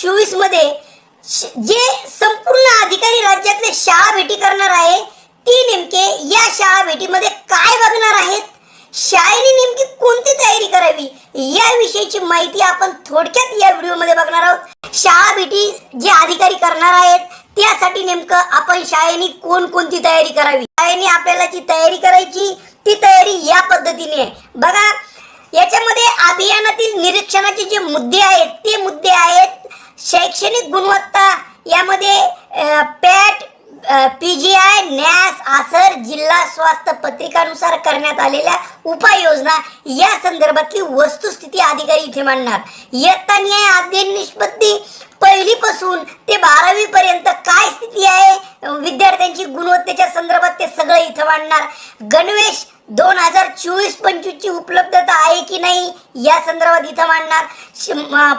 चोवीसमध्ये जे संपूर्ण अधिकारी राज्यातले शाळा भेटी करणार आहे ती नेमके या शाळा भेटीमध्ये काय बघणार आहेत? शाळेने नेमकी कोणती तयारी करावी? या विषयीची माहिती आपण थोडक्यात या व्हिडिओमध्ये बघणार आहोत. शाळा भेटी जे अधिकारी करणार आहेत त्यासाठी नेमकं आपण शाळेने कोणकोणती तयारी करावी? शाळेने आपल्याला जी तयारी करायची ती तयारी या पद्धतीने आहे. बघा याच्यामध्ये अभियानातील निरीक्षणाचे जे मुद्दे आहेत ते मुद्दे आहेत शैक्षणिक गुणवत्ता यामध्ये पॅट पी जी आय न्यास आसर जिल्हा स्वास्थ्य पत्रिकानुसार करण्यात आलेल्या उपाययोजना या संदर्भातली वस्तुस्थिती अधिकारी इथे मांडणार. इयत्ता न्याय अध्ययन निष्पत्ती पहिलीपासून ते बारावी पर्यंत काय स्थिती आहे? विद्यार्थ्यांची गुणवत्तेच्या संदर्भात ते सगळं इथं मांडणार. गणवेश दोन हजार चोवीस पंचवीसची उपलब्धता आहे की नाही या संदर्भात इथं मांडणार.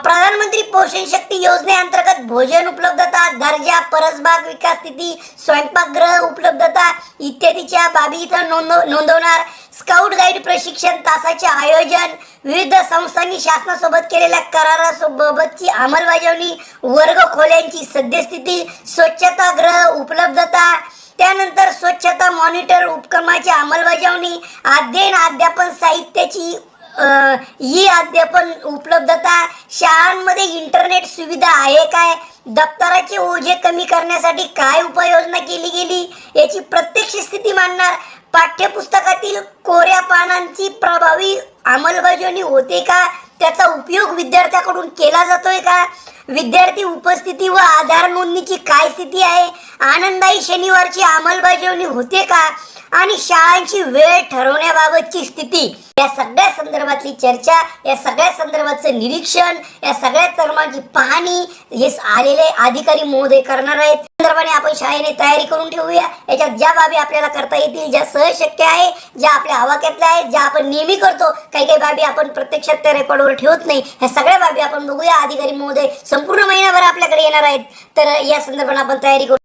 प्रधानमंत्री पोषण शक्ती योजनेअंतर्गत भोजन उपलब्धता दर्जा परसबाग विकास स्थिती स्वयंपाकगृह उपलब्धता इत्यादीच्या बाबी इथं नोंद नोंदवणार. स्काउट गाईड प्रशिक्षण तासाचे आयोजन विविध संस्थांनी शासनासोबत केलेल्या करारासोबतची अंमलबजावणी वर्ग खोल्यांची सद्यस्थिती स्वच्छतागृह उपलब्धता त्यानंतर स्वच्छता मॉनिटर उपक्रमाची अंमलबजावणी अध्ययन अध्यापन साहित्याची ही अध्यापन उपलब्धता शाळांमध्ये इंटरनेट सुविधा आहे काय? दप्तराचे ओझे कमी करण्यासाठी काय उपाययोजना केली गेली? याची प्रत्यक्ष स्थिती मांडणार? पाठ्यपुस्तकातील कोऱ्या पानांची प्रभावी अंमलबजावणी होते का? त्याचा उपयोग विद्यार्थ्याकडून केला जातोय का? विद्यार्थी उपस्थिती व आधार नोंदणीची काय स्थिती आहे? आनंदाई शनिवारची अंमलबजावणी होते का? आणि शाळांची वेळ ठरवण्याबाबतची स्थिती. या सगळ्या संदर्भातली चर्चा या सगळ्या संदर्भातचं निरीक्षण या सगळ्या सर्वांची पाहणी हे आलेले अधिकारी महोदय करणार आहेत. संदर्भाने आपण शाळेने तयारी करून ठेवूया. याच्यात ज्या बाबी आपल्याला करता येतील ज्या सहज शक्य आहे ज्या आपल्या आवाक्यातल्या आहेत ज्या आपण नेहमी करतो काही काही बाबी आपण प्रत्यक्षात त्या रेकॉर्डवर ठेवत नाही. ह्या सगळ्या बाबी आपण बघूया. अधिकारी महोदय संपूर्ण महिनाभर आपल्याकडे येणार आहेत. तर या संदर्भात आपण तयारी करू.